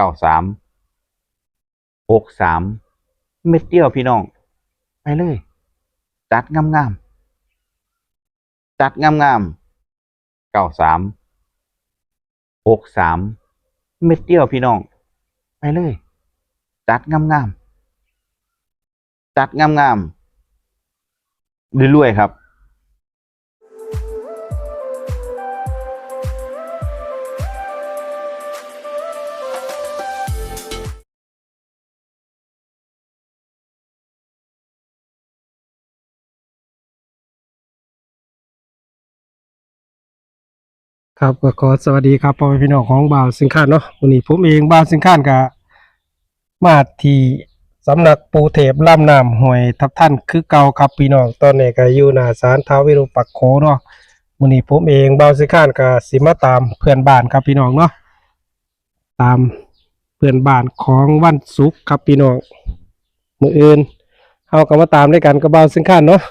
เก้าสามหกสามเม็ดเดียวพี่น้อง ไปเลย จัดงามงามๆจัดงามงามเก้าสามหกสามเม็ดเดียวพี่น้อง ไปเลย จัดงามงามๆจัดงามงามๆรวยๆครับ ครับก็ขอสวัสดีครับพ่อแม่พี่น้องของบ่าวสิงคานเนาะวันนี้ผมเองบ่าวสิงคานก็มาที่สำนักปูเทพล่ำน้ำหวยทับท่านคือเก่าครับพี่น้องตอนนี้ก็อยู่หน้าศาลท้าววิรูปักโขเนาะวันนี้ผมเองบ่าวสิงคานก็สิมาตามเพื่อนบ้านครับพี่น้องเนาะตามเพื่อนบ้านของวันศุกร์ครับพี่น้องมืออื่นเฮาก็มาตามด้วยกันกับบ่าวสิงคานเนาะ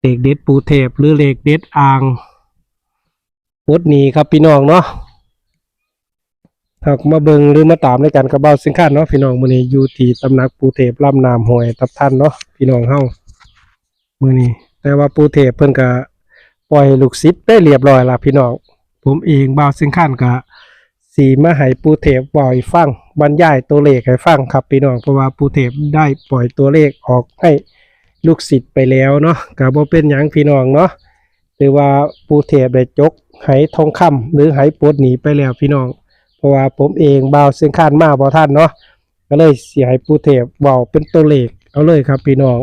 เลขเด็ดปูเทพหรือเลขเด็ดอ่าง พุดหนีครับพี่น้องเนาะหากมาเบิงหรือมาตามในการกระเบ้าสินค้าเนาะพี่น้องมือนี้อยู่ที่ตำหนักปูเทพล่ำนามหวยทับท่านเนาะพี่น้องเฮามือนี้แต่ว่าปูเทพเพิ่นก็ปล่อยลูกศิษย์ได้เรียบร้อยละพี่น้องผมเองบ่าวสินค้านก็สีมาให้ปูเทพปล่อยฟังบรรยายตัวเลขให้ฟังครับพี่น้องเพราะว่าปูเทพได้ปล่อยตัวเลขออกให้ลูกศิษย์ไปแล้วเนาะก็บ่เป็นหยังพี่น้องเนาะ หรือว่าปูเทพได้จกไหทองคำหรือไหปดหนีไปแล้วพี่น้อง เพราะว่าผมเองเบาวซึ่งคานมาบ่ท่านเนาะก็เลยเสียให้ปูเทพเว้าเป็นตัวเลขเอาเลยครับพี่น้อง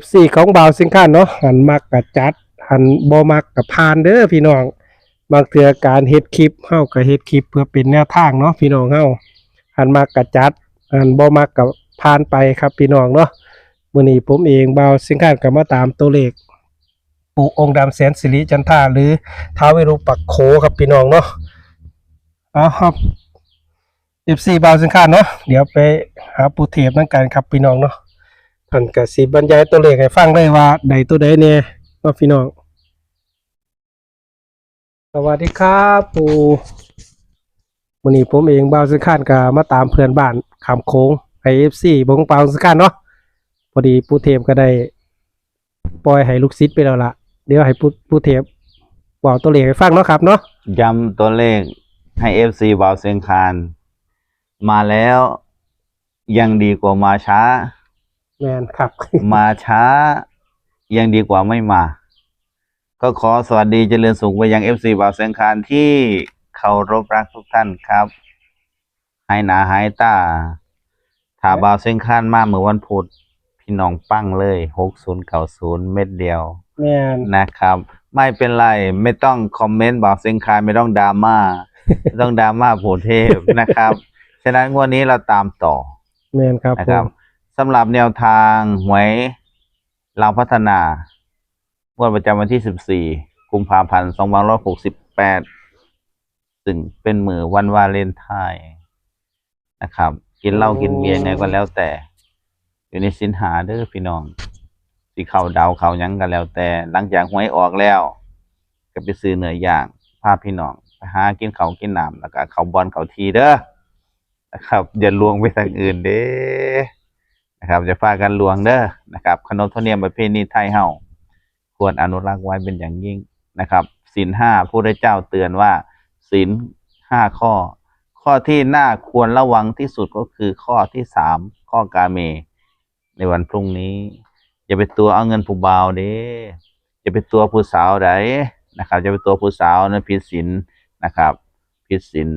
FC ของเบาวซึ่งคานเนาะหันมักกับจัดหันบ่มักกับพานเด้อพี่น้องบางเทื่อการเฮ็ดคลิปเฮาก็เฮ็ดคลิปเพื่อเป็นแนวทางเนาะพี่น้องเฮาหันมักกับจัดหันบ่มักกับพานไปครับพี่น้องเนาะมื้อนี้ผมเองเบาวซึ่งคานก็มาตามตัวเลข ปู่องค์ดำแสนสิริจันทราหรือท้าวเวรุปักโขครับพี่น้องเนาะเอาครับเอฟซีบาวสินค้าเนาะเดี๋ยวไปหาปูเทพนั่นกันครับพี่น้องเนาะท่านกสิบรรยายตัวเลขให้ฟังเลยว่าใดตัวใดเนี่ยเนาพี่น้องสวัสดีครับปู่วันนี้ผมเองบาวสินค้าก็มาตามเพื่อนบ้านขามโค้งไอเอฟซีบงบาวสินค้าเนาะพอดีปูเทพก็ได้ปล่อยให้ลูกศิษย์ไปแล้วล่ะ เดี๋ยวให้ผู้ผู้เทปบอกตัวเลขให้ฟังเนาะครับเนาะย้ำตัวเลขให้ FC บาวเซียงคานมาแล้วยังดีกว่ามาช้า แมนครับ มาช้า ยังดีกว่าไม่มา ก็ขอสวัสดีเจริญสุขไปยัง FC บาวเซียงคานที่เคารพรักทุกท่านครับหายหนาหายตาถ้าบาวเซียงคานมาเมื่อวันพุธ พี่น้องปั้งเลยหกศูนย์เก้าศูนย์เม็ดเดียวแมนนะครับ ไม่เป็นไรไม่ต้องคอมเมนต์บอกเซงคายไม่ต้องดราม่าไม่ต้องดราม่าโผเทพนะครับ ฉะนั้นงวดนี้เราตามต่อแมนครับนะผครับมสำหรับแนวทางหวยเราพัฒนางวดประจำวันที่ 14 กุมภาพันธ์2568 ซึ่งเป็นมือวันวาเลนไทน์นะครับ กินเหล้ากินเบียร์ไงก็แล้วแต่ อยู่ในสินหาเด้อพี่น้องสิเขาเดาเขายังกันแล้ว แต่หลังจากหวยออกแล้ว ก็ไปซื้อเนื้อย่างพาพี่น้องไปหากินเขากินน้ำแล้วก็เขาบอลเขาทีเด้อนะครับอย่าลวงไปทางอื่นเด้นะครับจะพากันลวงเด้อนะครับขนบธรรมเนียมประเพณีไทยเฮาควรอนุรักษ์ไว้เป็นอย่างยิ่งนะครับศีลห้าผู้ได้เจ้าเตือนว่าศีลห้าข้อ ข้อที่น่าควรระวังที่สุดก็คือข้อที่สามข้อกาเม ในวันพรุ่งนี้ อย่าไปตัวเอาเงินผู้บ่าวเด้อย่าไปตัวผู้สาวใดนะครับอย่าไปตัวผู้สาวนะผิดศีลนะครับผิดศีล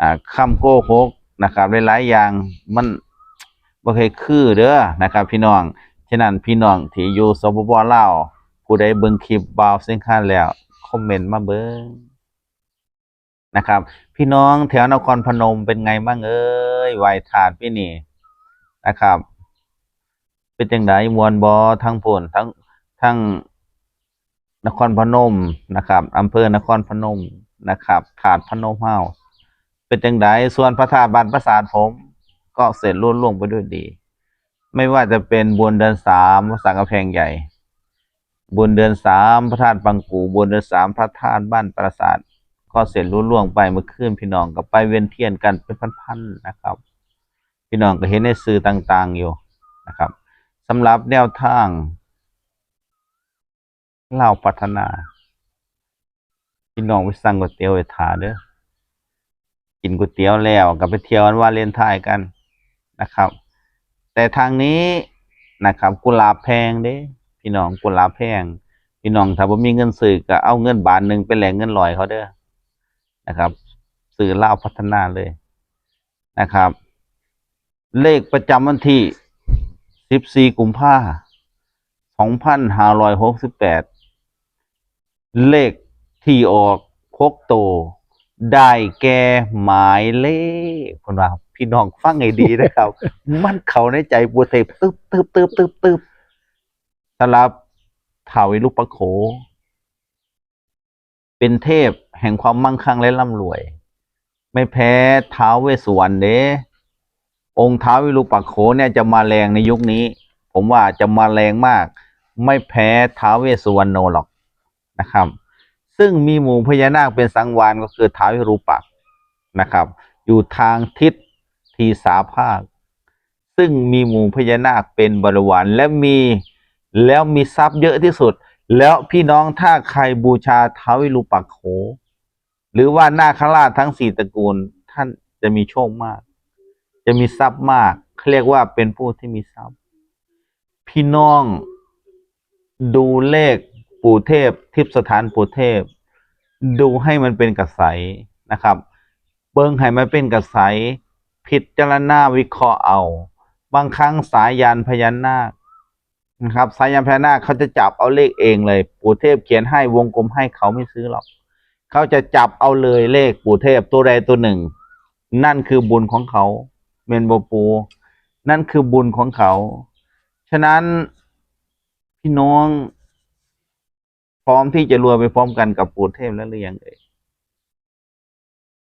อ่าคำโกหกนะครับหลายๆอย่างมันบ่เคยคือเด้อนะครับ พี่น้องฉะนั้นพี่น้องที่อยู่สปปลาวผู้ใดเบิ่งคลิปบ่าวเส้นข้านแล้วคอมเมนต์มาเบิ่งนะครับ พี่น้องแถวนครพนมเป็นไงบ้างเอ้ยไหวถาดพี่นี่นะครับ เป็นจังไดมวนบอทั้งพนทั้งทั้งนครพนมนะครับอำเภอนครพนมนะครับถาดพนมเฮาเป็นจังไดส่วนพระธาตุบานประสาทผม ก็เสร็จรุ่ล่วงไปด้วยดี ไม่ว่าจะเป็นบนเดือนสามพระสังกำแพงใหญ่บนเดือนสามพระธาตุบางกูบนเดือนสามพระธาตุบ้านปราสาทก็เสร็จรุ่ล่วงไปเมื่อคืนพี่น้องก็ไปเวียนเทียนกันเป็นพันๆนะครับ พี่น้องก็เห็นในสื่อต่างๆอยู่นะครับ สำหรับแนวทางเล่าพัฒนาพี่น้องไปสั่งก๋วยเตี๋ยวไปทาเด้อกินก๋วยเตี๋ยวแล้วก็ไปเที่ยววันวาเลนไทน์กันนะครับ แต่ทางนี้นะครับ กุหลาบแพงเด้พี่น้องกุหลาบแพง พี่น้องถ้าบ่มีเงินซื้อก็เอาเงินบาทหนึ่งไปแหลกเงินลอยเขาเด้อนะครับซื้อเล้าพัฒนาเลยนะครับ เลขประจำวันที่ 14กุมภาพันธ์2568เลขที่ออกพกโตวได้แก่หมายเลขคนว่าพี่น้องฟังให้ดีนะครับ มันเข้าในใจบัวเทพตึ๊บตึ๊บตึ๊บตึ๊บตึ๊บสำหรับท้าววิรุปโข เป็นเทพแห่งความมั่งคั่งและร่ำรวย ไม่แพ้ท้าวเวสสุวรรณเด้ องค์ท้าววิรุปักโขเนี่ยจะมาแรงในยุคนี้ ผมว่าจะมาแรงมาก ไม่แพ้ท้าวเวสสุวรรณโนหรอกนะครับ ซึ่งมีหมู่พญานาคเป็นสังวานก็คือท้าววิรูปักนะครับ อยู่ทางทิศทีสาภาค ซึ่งมีหมู่พญานาคเป็นบริวารและมีแล้วมีทรัพย์เยอะที่สุด แล้วพี่น้องถ้าใครบูชาท้าววิรูปักโข หรือว่านาคราชทั้งสี่ตระกูลท่านจะมีโชคมาก จะมีทรัพย์มากเขาเรียกว่าเป็นผู้ที่มีทรัพย์ พี่น้องดูเลขปู่เทพทิพยสถานปู่เทพ ดูให้มันเป็นกระใสนะครับ เบิ้งให้มันเป็นกระใสพิจารณาวิเคราะห์เอา บางครั้งสายยานพญานาคนะครับสายยานพญานาคเขาจะจับเอาเลขเองเลย ปู่เทพเขียนให้วงกลมให้เขาไม่ซื้อหรอกเขาจะจับเอาเลยเลขปู่เทพตัวใดตัวหนึ่ง นั่นคือบุญของเขา เมนโบปู นั่นคือบุญของเขา ฉะนั้นพี่น้อง พร้อมที่จะรวยไปพร้อมกันกับปู่เทพแล้วหรือยังเอ่ย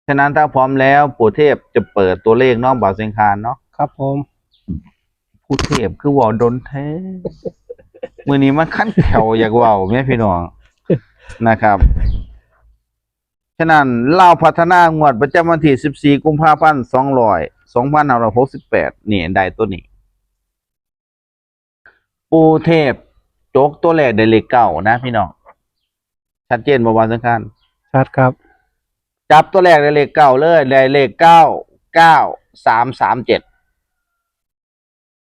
ฉะนั้นถ้าพร้อมแล้วปู่เทพจะเปิดตัวเลขเน้องบ่าวเซงคานเนาะครับผมปู่เทพคือเว่าดนแท้มือนี้มันขั้นแถวอยากเว่าแม่พี่น้องนะครับฉะนั้นเล่าพัฒนางวดประจำวันที่ 14 กุมภาพันธ์ 200 2568นี่ได้ตัวนี้ ปูเทพโจกตัวแรกได้เลขเก้านะพี่น้อง ชัดเจนบ่ว่าสำคัญชัดครับ จับตัวแรกได้เลขเก้าเลยได้เลขเก้าเก้าสามสามเจ็ด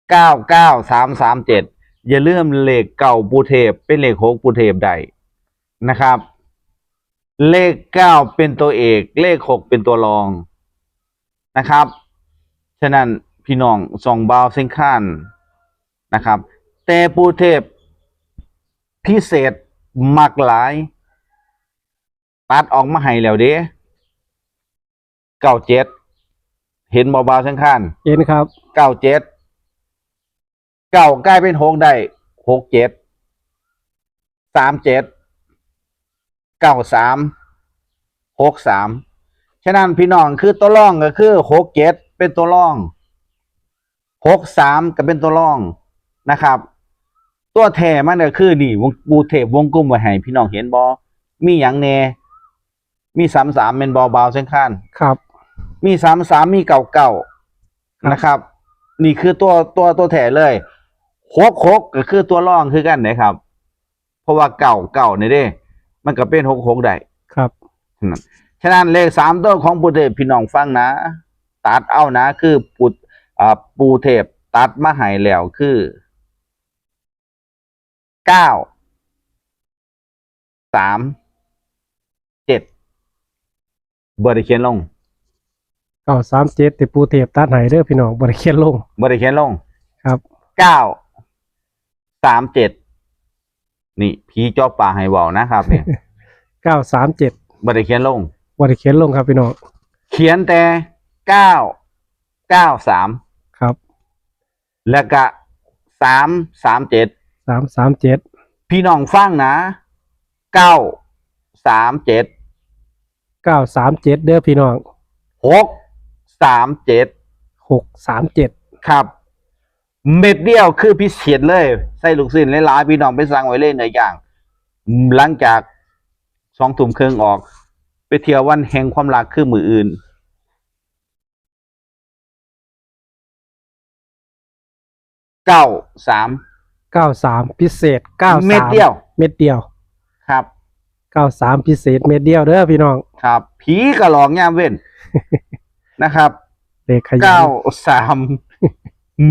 เก้าเก้าสามสามเจ็ดอย่าลืมเลขเก่าปูเทพเป็นเลขหกปูเทพใดนะครับ เลขเก้าเป็นตัวเอก เลขหกเป็นตัวรองนะครับ ฉะนั้นพี่น้องส่องเบาเส้นข้านนะครับ แต่ปูเทพพิเศษมักหลาย ตัดออกมาให้แล้วเด้เก้าเจ็ดเห็นเบาๆข้างเห็นครับๆเก้าเจ็ดเก้ากลายเป็นหกได้หกเจ็ดสามเจ็ดเก้าสามหกสามฉะนั้นพี่น้องคือตัวร่องก็คือหกเจ็ด เป็นตัวร่องหกสามก็เป็นตัวร่องนะครับ ตัวแท้มันก็คือนี่วงปูเทพวงกลมไว้ให้พี่น้องเห็นบอมีอย่างแน่มีสามสามเป็นบอเบาเส้นข้านครับ มีสามสามมีเก่าเก่าครับนะครับ นี่คือตัวตัวตัวแถเลยหกหกก็คือตัวร่องคือกันนะครับ เพราะว่าเก่าเก่าเนี่ยเด้ มันก็เป็นหกหกได้ครับนั่นฉะนั้นเลขสามตัวของปูเทพพี่น้องฟังนะ ตัดเอานะ คือปูอ่าปูเทพตัดมาใหายแล้วคือเก้าสามเจ็ดบริเขียนลงเก้าสามเจ็ดติปูเทพตัดไหนเด้อพี่น้องบริเคียนลงบริเขียนลงครับเก้าสามเจ็ดนี่ผีจอบป่าให้เบานะครับเนี่ยเก้าสามเจ็ดบริเขียนลงบริเคียนลงครับพี่น้องเขียนแต่ เก้าเก้าสามครับแล้วก็สามสามเจ็ดสามสามเจ็ดพี่น้องฟังนะเก้าสามเจ็ดเก้าสามเจ็ดเด้อพี่น้องหกสามเจ็ดหกสามเจ็ดครับ เม็ดเดียวคือพิเศษเลยใส่ลูกศิษย์หลายๆพี่น้องไปสั่งไว้เลยเนื้อย่าง หลังจากสองถุ่มครึ่งออก ไปเที่ยววันแห่งความรักคือมืออื่น เก้าสามเก้าสามพิเศษเก้าสามเม็ดเดียว เม็ดเดียวครับเก้าสามพิเศษเม็ดเดียวเด้อพี่น้อง ครับ ผีกระหลอกยามเว้นนะครับเลขขยัเก้านสาม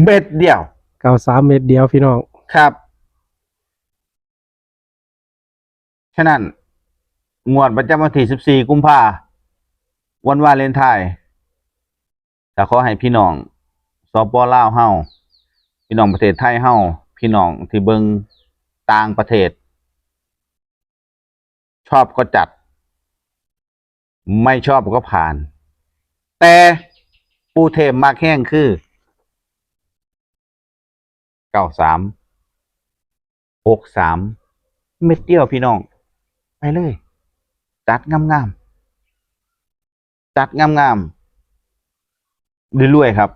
เม็ดเดียวเก้าสามเม็ดเดียวพี่น้องครับฉะนั้นงวดประจำวันที่ 14 กุมภาวันวาเลนไทน์แต่ขอให้พี่น้องสปลาวเฮา พี่น้องประเทศไทยเฮาพี่น้องที่เบิงต่างประเทศ ชอบก็จัด ไม่ชอบก็ผ่าน แต่ปูเทมมากแห้งคือเก้าสามหกสามเม็ดเดียวพี่น้อง ไปเลย จัดงามๆจัดงามๆรวยๆครับ